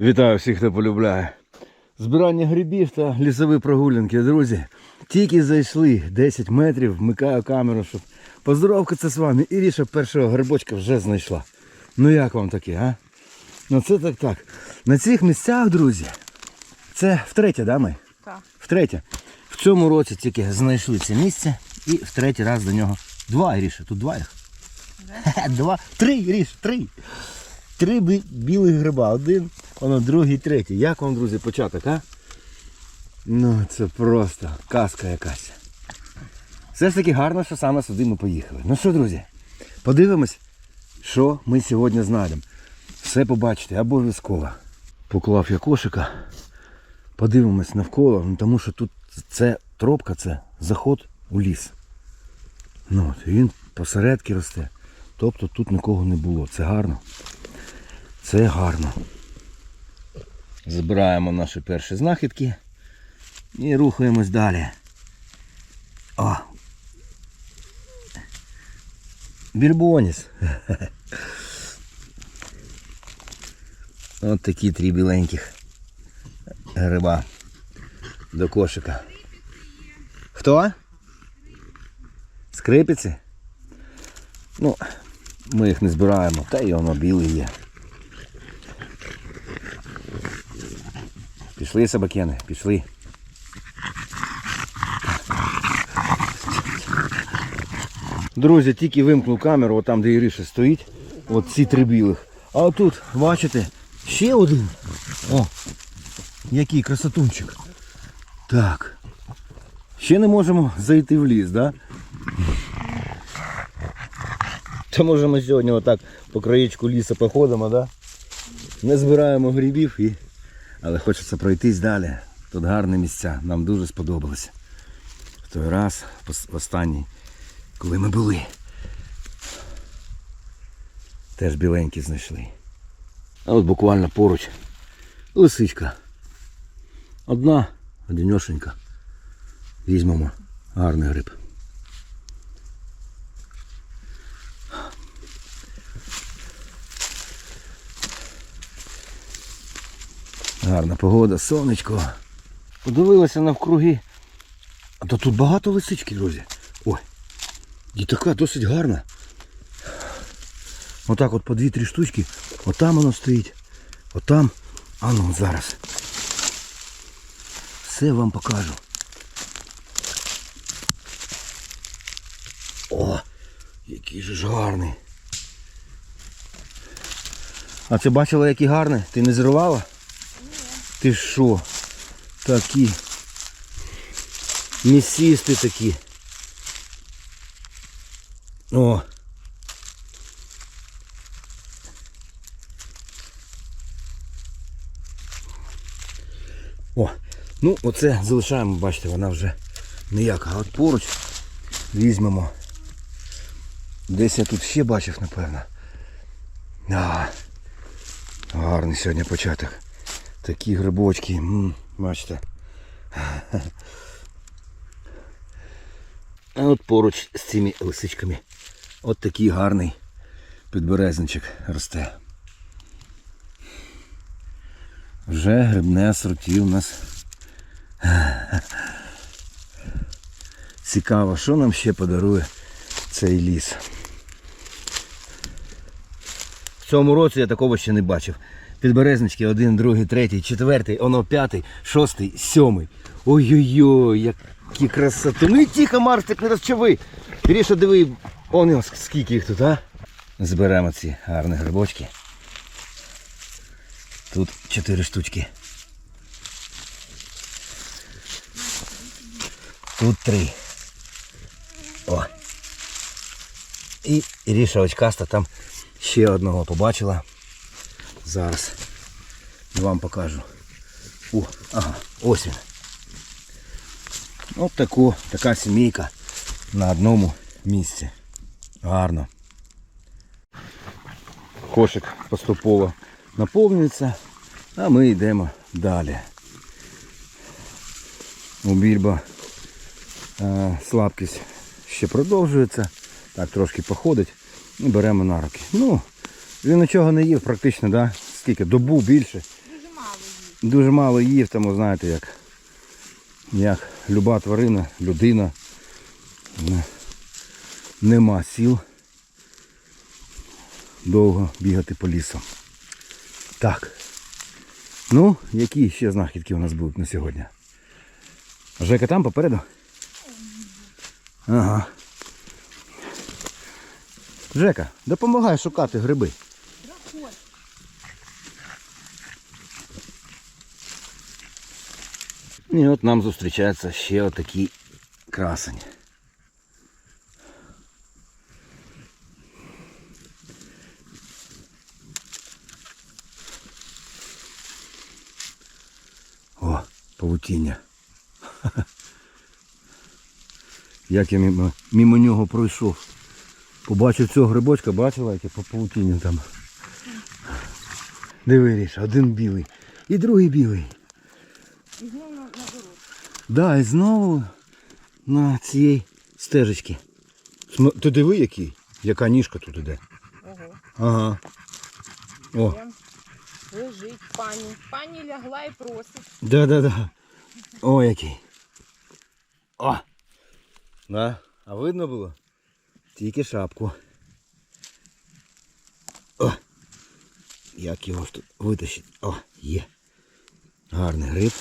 Вітаю всіх, хто полюбляє. Збирання грибів та лісові прогулянки, друзі. Тільки зайшли 10 метрів, вмикаю камеру, щоб поздоровкатися з вами. І Ріша першого грибочка вже знайшла. Ну як вам таке, а? Ну це так так. На цих місцях, друзі, це втретє, да, ми? Так. Втретє. В цьому році тільки знайшли це місце і в третій раз до нього. Два Ріша, тут два їх. Два. Три, Ріш, три. Три білих гриба. Один, воно другий, третій. Як вам, друзі, початок, а? Ну, це просто казка якась. Все ж таки гарно, що саме сюди ми поїхали. Ну що, друзі, подивимось, що ми сьогодні знайдемо. Все побачите, обов'язково. Поклав я кошика. Подивимось навколо, ну, тому що тут це тропка, це заход у ліс. Ну, от, він посередки росте. Тобто тут нікого не було. Це гарно. Це гарно. Збираємо наші перші знахідки і рухаємось далі. О! Більбоніс. От такі три біленьких гриба до кошика. Хто? Скрипиці? Ну, ми їх не збираємо, та й воно білий є. Пішли собакени, пішли. Друзі, тільки вимкнув камеру, от там, де Іриша стоїть, от ці три білих. А отут, бачите, ще один. О, який красотунчик. Так. Ще не можемо зайти в ліс, да? То може ми сьогодні отак по краєчку лісу походимо, да? Не збираємо грибів і. Але хочеться пройтись далі. Тут гарні місця, нам дуже сподобалося. В той раз, в останній, коли ми були. Теж біленькі знайшли. А от буквально поруч лисичка. Одна, одинешенька. Візьмемо гарний гриб. Гарна погода, сонечко. Подивилася навкруги. А то тут багато лисички, друзі. Ой. І така досить гарна. Отак от по дві-три штучки. Отам воно стоїть. Отам. А ну зараз. Все вам покажу. О, який же ж гарний. А це бачила, який гарний? Ти не зривала? Ти що? Такі. Місісти такі. О. О, ну оце залишаємо, бачите, вона вже ніяка. А от поруч візьмемо. Десь я тут ще бачив, напевно. А, гарний сьогодні початок. Такі грибочки, бачите. А от поруч з цими лисичками от такий гарний підберезничок росте. Вже грибне асорті у нас. Цікаво, що нам ще подарує цей ліс. В цьому році я такого ще не бачив. Підберезнички один, другий, третій, четвертий, оно п'ятий, шостий, сьомий. Ой-ой-ой, які красоти. Ну і тихо, Марсик, не розчави. Ріша, диви, он скільки їх тут, а? Зберемо ці гарні грибочки. Тут чотири штучки. Тут три. О. І Іріша очкаста там ще одного побачила. Зараз вам покажу. О, ага, ось він. От таку, така сімейка на одному місці. Гарно. Кошик поступово наповнюється, а ми йдемо далі. У більба е, слабкість ще продовжується. Так, трошки походить і беремо на руки. Ну, він нічого не їв практично, да? скільки? Добу більше. Дуже мало їв, тому знаєте, як, як люба тварина, людина. Нема сіл довго бігати по лісу. Так. Ну, які ще знахідки у нас будуть на сьогодні? Жека там попереду? Ага. Жека, допомагай шукати гриби. І от нам зустрічається ще отакий красень. О, павутіння. Як я мимо, мимо нього пройшов. Побачив цього грибочка, бачила, яке по павутінню там. Диви, Ріш, один білий. І другий білий. І знову на, на дорогу. Да, і знову на цій стежечці. См- Ти диви який? Яка ніжка тут іде. Ого. Ага. О, Прям лежить пані. Пані лягла і просить. да-да-да. О, який. О! Да. А видно було? Тільки шапку. О! Як його ж тут витащити? О, є. Гарний гриб.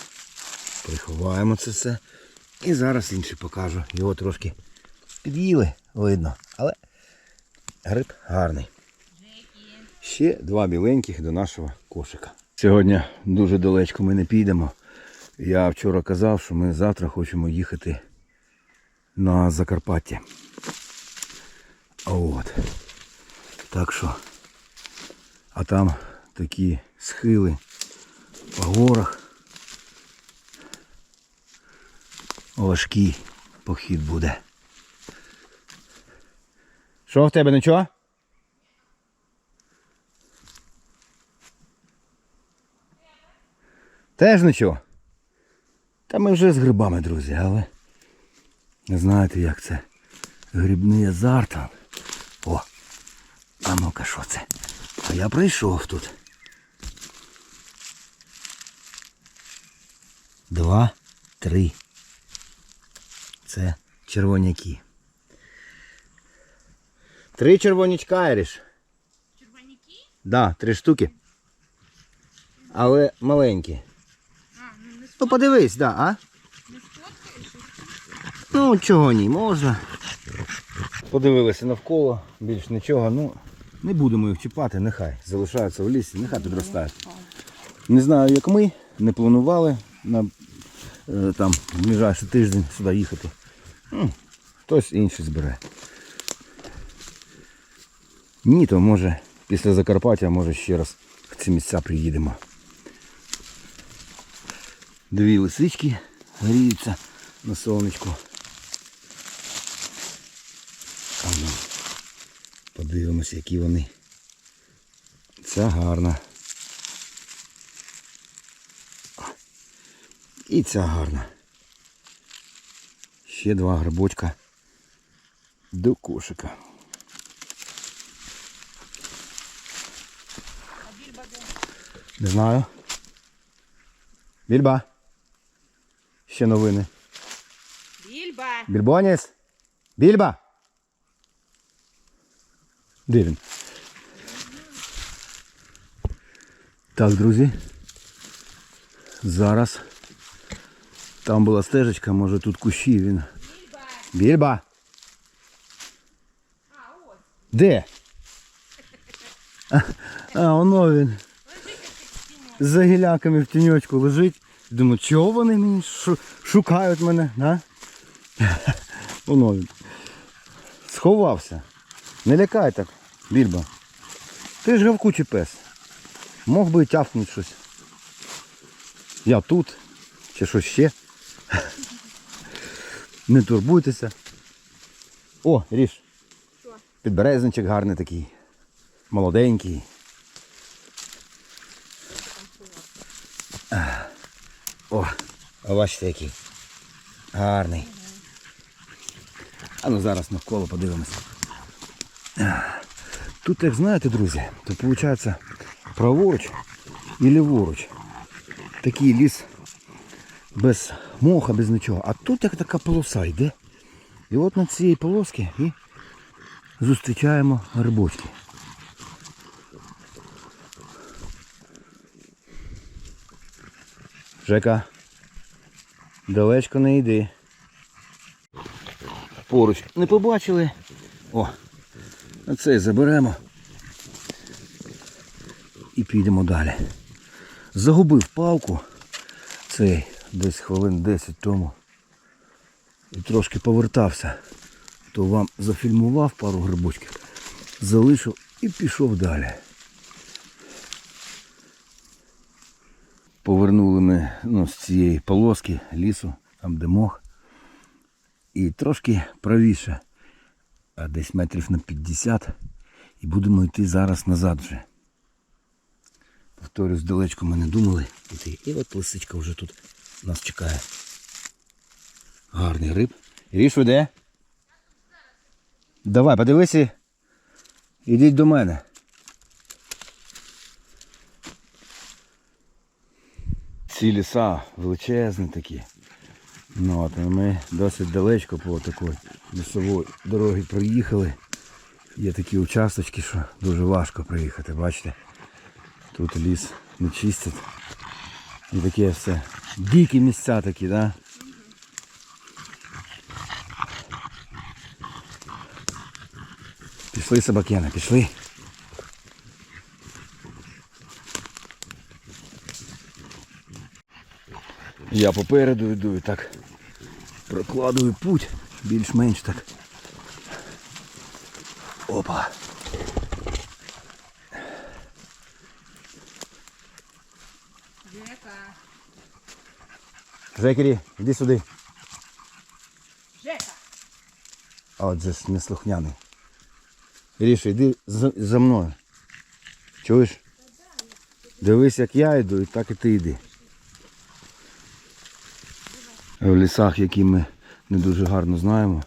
Приховаємо це все. І зараз інший покажу. Його трошки під'їли, видно. Але гриб гарний. Ще два біленьких до нашого кошика. Сьогодні дуже далечко ми не підемо. Я вчора казав, що ми завтра хочемо їхати на Закарпаття. От. Так що. А там такі схили по горах. Важкий похід буде. Що в тебе нічого? Теж нічого. Та ми вже з грибами, друзі, але не знаєте, як це грибний азарт. О, а ну-ка, що це? А я прийшов тут. Два, три. Це червоняки. Три червонячка, Еріш. Червоняки? Да, три штуки. Але маленькі. А, ну не, Ну подивись, да, а? не? Ну, чого ні, можна. Подивилися навколо, більш нічого, ну не будемо їх чіпати, нехай залишаються в лісі, нехай підростають. Не знаю, як ми, не планували на е, там ближайший тиждень сюди їхати. Ну, хтось інший збере. Ні, то може після Закарпаття, може ще раз в ці місця приїдемо. Дві лисички гріються на сонечку. А ну, подивимося, які вони. Ця гарна. І ця гарна. Ще два грибочка до кошика. А більба де? Не знаю. Більба. Ще новини. Більба! Більбонець. Більба. Де він? Так, друзі. Зараз. Там була стежечка, може тут кущі він. Більба! Де? А, воно він. За гіляками в тіньочку лежить. Думаю, чого вони мені шукають мене, а? Воно він. Сховався. Не лякай так, більба. Ти ж гавкучий пес. Мог би і щось. Я тут. Чи щось ще. Не турбуйтеся. О, ріж. Що? Підберезничок гарний такий. Молоденький. О, а бачите який. Гарний. А ну зараз навколо подивимося. Тут, як знаєте, друзі, то виходить праворуч і ліворуч. такий ліс без моха, без нічого. А тут як така полоса йде. І от на цій полоски і зустрічаємо грибочки. Жека, далечко не йди. Поруч не побачили. О, а цей заберемо. І підемо далі. Загубив палку цей десь хвилин 10 тому. І трошки повертався. То вам зафільмував пару грибочків, залишив і пішов далі. Повернули ми ну, з цієї полоски лісу, там де мох. І трошки правіше, а десь метрів на 50. І будемо йти зараз назад вже. Повторюсь, далечко ми не думали йти. І от лисичка вже тут нас чекає. Гарний риб. Ріш ви де? Давай, подивися. Ідіть до мене. Ці ліса величезні такі. Ну, от, ми досить далечко по такої лісової дороги проїхали. Є такі участочки, що дуже важко проїхати, бачите? Тут ліс не чистять. І таке все. Дикі місця такі, да? Пішли собакена, пішли. Я попереду йду і так прокладую путь більш-менш так. Опа. Жека. Жекері, іди сюди. Жека. А от же ж неслухняний. Ріша, йди за, за мною. Чуєш? Дивись, як я йду, і так і ти йди. В лісах, які ми не дуже гарно знаємо,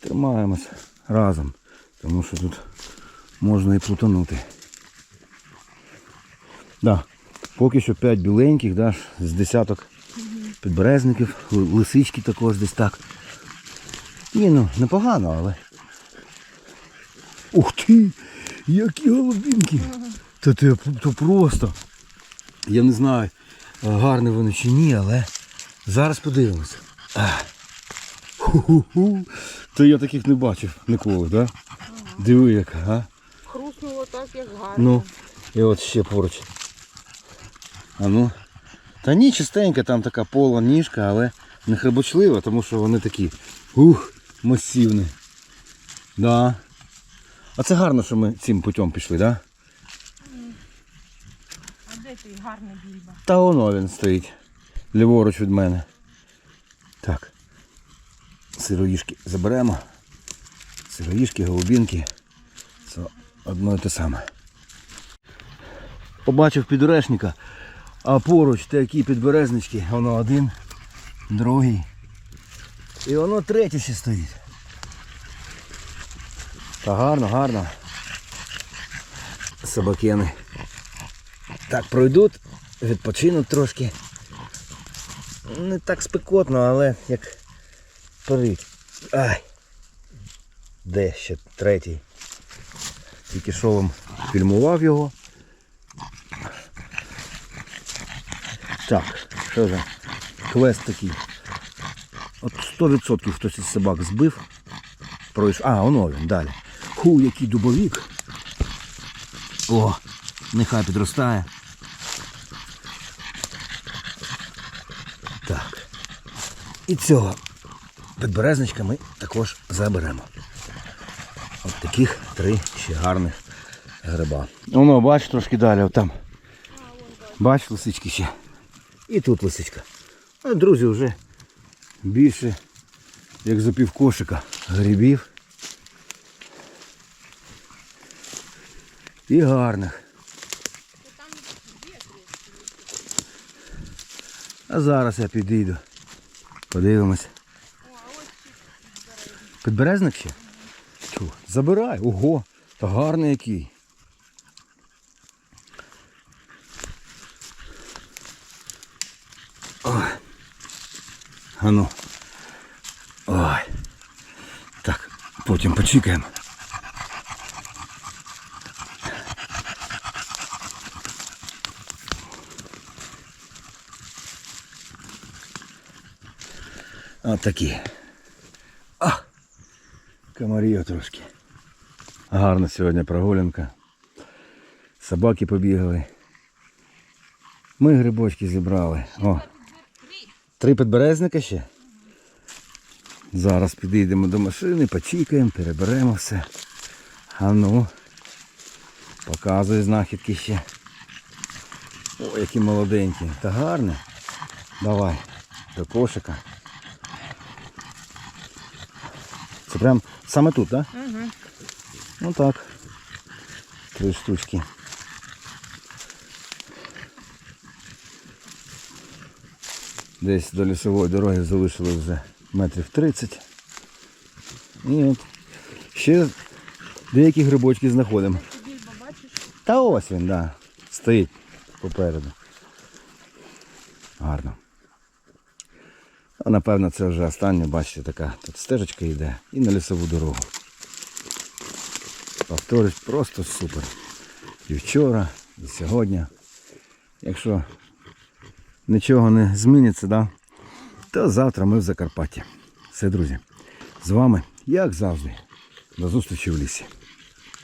тримаємось разом, тому що тут можна і плутанути. Да. Поки що 5 біленьких, да, з десяток підберезників, лисички також десь так. Ні, ну непогано, але. Ух ти! Які голубінки! Та ти то просто. Я не знаю, гарні вони чи ні, але зараз подивимося. Ху-ху-ху. Та я таких не бачив ніколи, так? Да? Диви яка, а? Хруснуло так, як гарно. Ну, і от ще поруч. А ну. Та ні, чистенька, там така пола ніжка, але не хребочлива, тому що вони такі ух, масивні. Да. А це гарно, що ми цим путем пішли, да? А де той гарний більба? Та воно він стоїть. Ліворуч від мене. Так. Сироїшки заберемо. Сироїшки, голубінки. Це одно і те саме. Побачив підорешника, а поруч такі підберезнички. Воно один, другий. І воно третє ще стоїть. Та гарно, гарно. Собакени. Так, пройдуть, відпочинуть трошки. Не так спекотно, але як парить. Ай. Де ще третій? Тільки що вам фільмував його. Так, що за квест такий. От 100% хтось із собак збив. А, воно він далі. Ху, який дубовік. О, нехай підростає. Так. І цього підберезничка ми також заберемо. От таких три ще гарних гриба. Воно, бач, трошки далі, отам. Бач, лисички ще. І тут лисичка. А друзі, вже більше, як за півкошика грибів. І гарних. А зараз я підійду. Подивимось. Підберезник ще? Чу, забирай, ого, та гарний який. А ну. Ой. Так, потім почекаємо. От такі. А! Комарів трошки. Гарна сьогодні прогулянка. Собаки побігали. Ми грибочки зібрали. О, Три підберезника ще. Зараз підійдемо до машини, почікаємо, переберемо все. А ну, показуй знахідки ще. О, які молоденькі. Та гарне. Давай, до кошика. Це прям саме тут, так? Да? Угу. Ну так. Три штучки. Десь до лісової дороги залишили вже метрів 30. І от ще деякі грибочки знаходимо. Та ось він, да. Стоїть попереду. Гарно. А напевно це вже остання, бачите, така тут стежечка йде і на лісову дорогу. Повторюсь, просто супер. І вчора, і сьогодні. Якщо нічого не зміниться, да, то завтра ми в Закарпатті. Все, друзі. З вами, як завжди, до зустрічі в лісі.